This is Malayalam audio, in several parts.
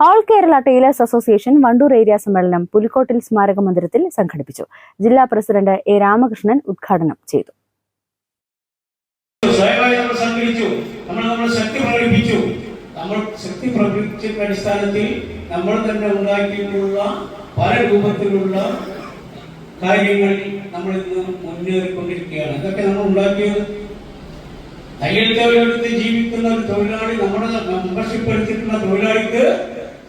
all Kerala tailors association Wandoor area സമ്മേളനം പുലിക്കോട്ടിൽ സ്മാരക മന്ദിരത്തിൽ സംഘടിപ്പിച്ചു. ജില്ലാ പ്രസിഡന്റ് എ രാമകൃഷ്ണൻ ഉദ്ഘാടനം ചെയ്തു. നമ്മൾ നമ്മുടെ ശക്തി പ്രകടിപ്പിച്ചു. നമ്മൾ ശക്തി പ്രകടിപ്പിച്ച അടിസ്ഥാനത്തിൽ നമ്മൾ തന്നെ ഉണ്ടാക്കിയിട്ടുള്ള പല രൂപത്തിലുള്ള കാര്യങ്ങൾ നമ്മൾ ഇന്ന് മുന്നേറിക്കൊണ്ടിരിക്കുകയാണ് ഇതൊക്കെ നമ്മൾ ഉണ്ടാക്കിയത് തയ്യൽ തൊഴിലെടുത്ത് ജീവിക്കുന്ന ഒരു തൊഴിലാളി നമ്മുടെ മെമ്പർഷിപ്പ് എടുത്തിട്ടുള്ള തൊഴിലാളിക്ക്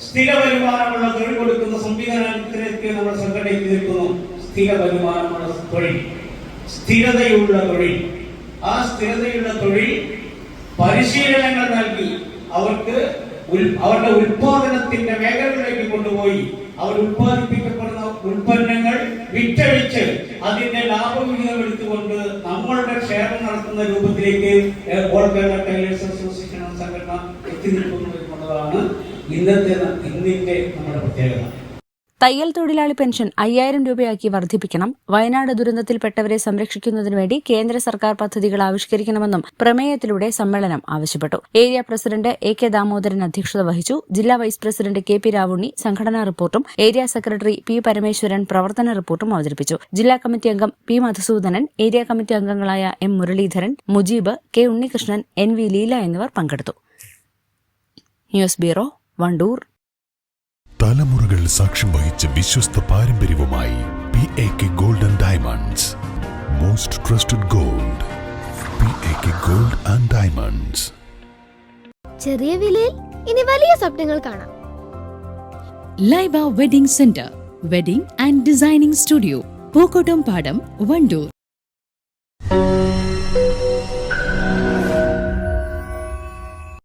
സ്ഥിര വരുമാനമുള്ള തൊഴിൽ കൊടുക്കുന്ന സംവിധാനത്തിലേക്ക് നമ്മൾ സംഘടിപ്പിക്കുന്നു. സ്ഥിര വരുമാനമുള്ള തൊഴിൽ. സ്ഥിരതയുള്ള തൊഴിൽ. ആ സ്ഥിരതയുള്ള തൊഴിൽ പരിശീലനങ്ങൾ നൽകി അവർക്ക് അവരുടെ ഉൽപാദനത്തിന്റെ മേഖലകളിലേക്ക് കൊണ്ടുപോയി. അവർ ഉൽപ്പാദിപ്പിക്കപ്പെടുന്ന ഉൽപ്പന്നങ്ങൾ വിറ്റഴിച്ച് അതിന്റെ ലാഭവിഹിതം എടുത്തുകൊണ്ട് നമ്മളുടെ ക്ഷേമം നടത്തുന്ന രൂപത്തിലേക്ക് ടൈലേഴ്സ് അസോസിയേഷൻ സംഘടന എത്തി നിൽക്കുന്നു എന്നുള്ളതാണ് ഇന്നത്തെ ഇന്നിന്റെ നമ്മുടെ പ്രത്യേകത. തയ്യൽ തൊഴിലാളി പെൻഷൻ അയ്യായിരം രൂപയാക്കി വർദ്ധിപ്പിക്കണം. വയനാട് ദുരന്തത്തിൽപ്പെട്ടവരെ സംരക്ഷിക്കുന്നതിനു വേണ്ടി കേന്ദ്ര സർക്കാർ പദ്ധതികൾ ആവിഷ്കരിക്കണമെന്നും പ്രമേയത്തിലൂടെ സമ്മേളനം ആവശ്യപ്പെട്ടു. Area president A K Damodaran അധ്യക്ഷത വഹിച്ചു. ജില്ലാ vice president K P Ravunni സംഘടനാ റിപ്പോർട്ടും ഏരിയ സെക്രട്ടറി പി പരമേശ്വരൻ പ്രവർത്തന റിപ്പോർട്ടും അവതരിപ്പിച്ചു. ജില്ലാ കമ്മിറ്റി അംഗം പി മധുസൂദനൻ ഏരിയ കമ്മിറ്റി അംഗങ്ങളായ M Muraleedharan Mujeeb K Unnikrishnan N V Leela എന്നിവർ പങ്കെടുത്തു. News bureau Wandoor. തലമുറകൾ സാക്ഷ്യം വഹിച്ച വിശ്വസ്ത പാരമ്പര്യവുമായി P A K golden diamonds most trusted gold P A K gold and diamonds ചെറിയ വിലയിൽ ഇനി വലിയ സ്വപ്നങ്ങൾ കാണാം. Laiba wedding centre wedding and designing studio Pookkottumpadam Wandoor